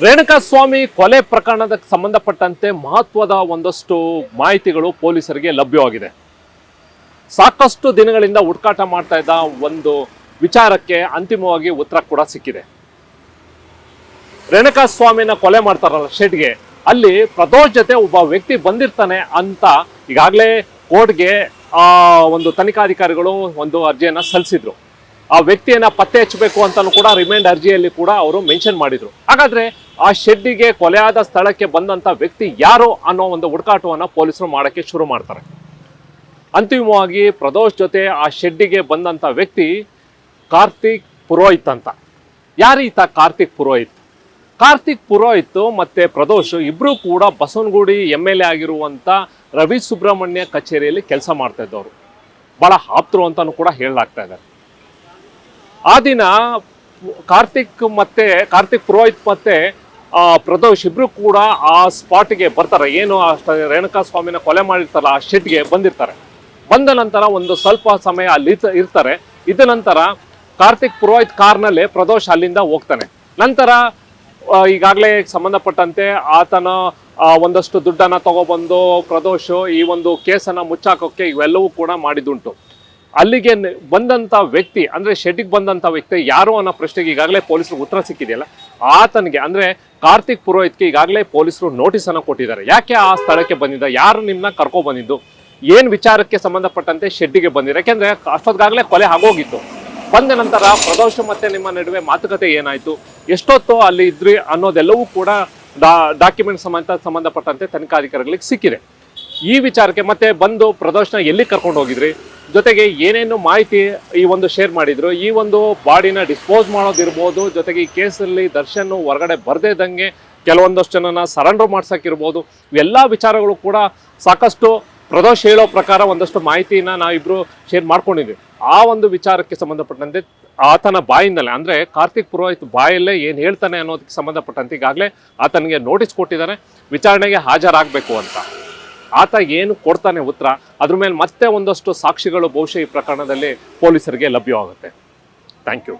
ರೇಣುಕಾಸ್ವಾಮಿ ಕೊಲೆ ಪ್ರಕರಣದ ಸಂಬಂಧಪಟ್ಟಂತೆ ಮಹತ್ವದ ಒಂದಷ್ಟು ಮಾಹಿತಿಗಳು ಪೊಲೀಸರಿಗೆ ಲಭ್ಯವಾಗಿದೆ. ಸಾಕಷ್ಟು ದಿನಗಳಿಂದ ಹುಡುಕಾಟ ಮಾಡ್ತಾ ಇದ್ದ ಒಂದು ವಿಚಾರಕ್ಕೆ ಅಂತಿಮವಾಗಿ ಉತ್ತರ ಕೂಡ ಸಿಕ್ಕಿದೆ. ರೇಣುಕಾಸ್ವಾಮಿನ ಕೊಲೆ ಮಾಡ್ತಾರಲ್ಲ ಶೆಡ್ಗೆ, ಅಲ್ಲಿ ಪ್ರದೋಷ್ ಜೊತೆ ಒಬ್ಬ ವ್ಯಕ್ತಿ ಬಂದಿರ್ತಾನೆ ಅಂತ ಈಗಾಗಲೇ ಕೋರ್ಟ್ಗೆ, ಆ, ಒಂದು ತನಿಖಾಧಿಕಾರಿಗಳು ಒಂದು ಅರ್ಜಿಯನ್ನು ಸಲ್ಲಿಸಿದ್ರು. ಆ ವ್ಯಕ್ತಿಯನ್ನ ಪತ್ತೆ ಹಚ್ಚಬೇಕು ಅಂತಾನು ಕೂಡ ರಿಮೈಂಡ್ ಅರ್ಜಿಯಲ್ಲಿ ಕೂಡ ಅವರು ಮೆನ್ಷನ್ ಮಾಡಿದ್ರು. ಹಾಗಾದ್ರೆ ಆ ಶೆಡ್ಡಿಗೆ ಕೊಲೆಯಾದ ಸ್ಥಳಕ್ಕೆ ಬಂದಂತ ವ್ಯಕ್ತಿ ಯಾರು ಅನ್ನೋ ಒಂದು ಹುಡುಕಾಟವನ್ನ ಪೊಲೀಸರು ಮಾಡಕ್ಕೆ ಶುರು ಮಾಡ್ತಾರೆ. ಅಂತಿಮವಾಗಿ ಪ್ರದೋಷ್ ಜೊತೆ ಆ ಶೆಡ್ಡಿಗೆ ಬಂದಂತ ವ್ಯಕ್ತಿ ಕಾರ್ತಿಕ್ ಪುರೋಹಿತ್ ಅಂತ. ಯಾರೀತ ಕಾರ್ತಿಕ್ ಪುರೋಹಿತ್? ಕಾರ್ತಿಕ್ ಪುರೋಹಿತ್ ಮತ್ತೆ ಪ್ರದೋಷ್ ಇಬ್ರು ಕೂಡ ಬಸವನಗುಡಿ ಎಂ ಎಲ್ ಎ ಆಗಿರುವಂತ ರವಿ ಸುಬ್ರಹ್ಮಣ್ಯ ಕಚೇರಿಯಲ್ಲಿ ಕೆಲಸ ಮಾಡ್ತಾ ಇದ್ದವರು. ಬಹಳ ಆಪ್ತರು ಅಂತಾನು ಕೂಡ ಹೇಳಲಾಗ್ತಾ ಇದೆ ಆ ದಿನ ಕಾರ್ತಿಕ್ ಮತ್ತೆ, ಕಾರ್ತಿಕ್ ಪುರೋಹಿತ್ ಮತ್ತೆ ಪ್ರದೋಷ್ ಇಬ್ರು ಕೂಡ ಆ ಸ್ಪಾಟ್ಗೆ ಬರ್ತಾರೆ. ಏನು ರೇಣುಕಾ ಸ್ವಾಮಿನ ಕೊಲೆ ಮಾಡಿರ್ತಾರಲ್ಲ, ಆ ಶೆಡ್ಗೆ ಬಂದಿರ್ತಾರೆ. ಬಂದ ನಂತರ ಒಂದು ಸ್ವಲ್ಪ ಸಮಯ ಅಲ್ಲಿ ಇರ್ತಾರೆ. ಇದ ನಂತರ ಕಾರ್ತಿಕ್ ಪುರೋಹಿತ್ ಕಾರ್ನಲ್ಲೇ ಪ್ರದೋಷ್ ಅಲ್ಲಿಂದ ಹೋಗ್ತಾನೆ. ನಂತರ ಈಗಾಗಲೇ ಸಂಬಂಧಪಟ್ಟಂತೆ ಆತನ ಒಂದಷ್ಟು ದುಡ್ಡನ್ನು ತಗೊಬಂದು ಪ್ರದೋಷ್ ಈ ಒಂದು ಕೇಸನ್ನ ಮುಚ್ಚಾಕೋಕ್ಕೆ ಇವೆಲ್ಲವೂ ಕೂಡ ಮಾಡಿದುಂಟು ಅಲ್ಲಿಗೆ ಬಂದಂಥ ವ್ಯಕ್ತಿ, ಅಂದ್ರೆ ಶೆಡ್ಡಿಗೆ ಬಂದಂತ ವ್ಯಕ್ತಿ ಯಾರು ಅನ್ನೋ ಪ್ರಶ್ನೆಗೆ ಈಗಾಗಲೇ ಪೊಲೀಸರು ಉತ್ತರ ಸಿಕ್ಕಿದೆಯಲ್ಲ, ಆತನಿಗೆ, ಅಂದ್ರೆ ಕಾರ್ತಿಕ್ ಪುರೋಹಿತ್ಗೆ ಈಗಾಗಲೇ ಪೊಲೀಸರು ನೋಟಿಸ್ ಅನ್ನ ಕೊಟ್ಟಿದ್ದಾರೆ. ಯಾಕೆ ಆ ಸ್ಥಳಕ್ಕೆ ಬಂದಿದ್ದ? ಯಾರು ನಿಮ್ಮನ್ನ ಕರ್ಕೊ ಬಂದಿದ್ದು? ಏನ್ ವಿಚಾರಕ್ಕೆ ಸಂಬಂಧಪಟ್ಟಂತೆ ಶೆಡ್ಡಿಗೆ ಬಂದಿದೆ ಯಾಕೆಂದರೆ ಅಷ್ಟೊತ್ತಿಗಾಗಲೇ ಕೊಲೆ ಆಗೋಗಿತ್ತು. ಬಂದ ನಂತರ ಪ್ರದೋಷ ಮತ್ತೆ ನಿಮ್ಮ ನಡುವೆ ಮಾತುಕತೆ ಏನಾಯ್ತು? ಎಷ್ಟೊತ್ತು ಅಲ್ಲಿ ಇದ್ರಿ ಅನ್ನೋದೆಲ್ಲವೂ ಕೂಡ ಡಾಕ್ಯುಮೆಂಟ್ ಸಂಬಂಧ, ಸಂಬಂಧಪಟ್ಟಂತೆ ತನಿಖಾಧಿಕಾರಿಗಳಿಗೆ ಸಿಕ್ಕಿದೆ. ಈ ವಿಚಾರಕ್ಕೆ ಮತ್ತೆ ಬಂದು ಪ್ರದರ್ಶನ ಎಲ್ಲಿ ಕರ್ಕೊಂಡು ಹೋಗಿದ್ರಿ? ಜೊತೆಗೆ ಏನೇನು ಮಾಹಿತಿ ಈ ಒಂದು ಶೇರ್ ಮಾಡಿದ್ರು, ಈ ಒಂದು ಬಾಡಿನ ಡಿಸ್ಪೋಸ್ ಮಾಡೋದಿರ್ಬೋದು, ಜೊತೆಗೆ ಈ ಕೇಸಲ್ಲಿ ದರ್ಶನ್ ಹೊರಗಡೆ ಬರದೇ ಇದ್ದಂಗೆ ಕೆಲವೊಂದಷ್ಟು ಜನನ ಸರೆಂಡರ್ ಮಾಡ್ಸೋಕ್ಕಿರ್ಬೋದು ಇವೆಲ್ಲ ವಿಚಾರಗಳು ಕೂಡ ಸಾಕಷ್ಟು ಪ್ರದೋಷ ಹೇಳೋ ಪ್ರಕಾರ ಒಂದಷ್ಟು ಮಾಹಿತಿನ ನಾವಿಬ್ರು ಶೇರ್ ಮಾಡ್ಕೊಂಡಿದ್ವಿ. ಆ ಒಂದು ವಿಚಾರಕ್ಕೆ ಸಂಬಂಧಪಟ್ಟಂತೆ ಆತನ ಬಾಯಿಂದಲೇ, ಅಂದ್ರೆ ಕಾರ್ತಿಕ್ ಪುರೋಹಿತ್ ಬಾಯಲ್ಲೇ ಏನು ಹೇಳ್ತಾನೆ ಅನ್ನೋದಕ್ಕೆ ಸಂಬಂಧಪಟ್ಟಂತೆ ಈಗಾಗಲೇ ಆತನಿಗೆ ನೋಟಿಸ್ ಕೊಟ್ಟಿದ್ದಾನೆ, ವಿಚಾರಣೆಗೆ ಹಾಜರಾಗಬೇಕು ಅಂತ. ಆತ ಏನು ಕೊಡ್ತಾನೆ ಉತ್ತರ, ಅದ್ರ ಮೇಲೆ ಮತ್ತೆ ಒಂದಷ್ಟು ಸಾಕ್ಷಿಗಳು ಬಹುಶಃ ಈ ಪ್ರಕರಣದಲ್ಲಿ ಪೊಲೀಸರಿಗೆ ಲಭ್ಯವಾಗುತ್ತೆ. Thank you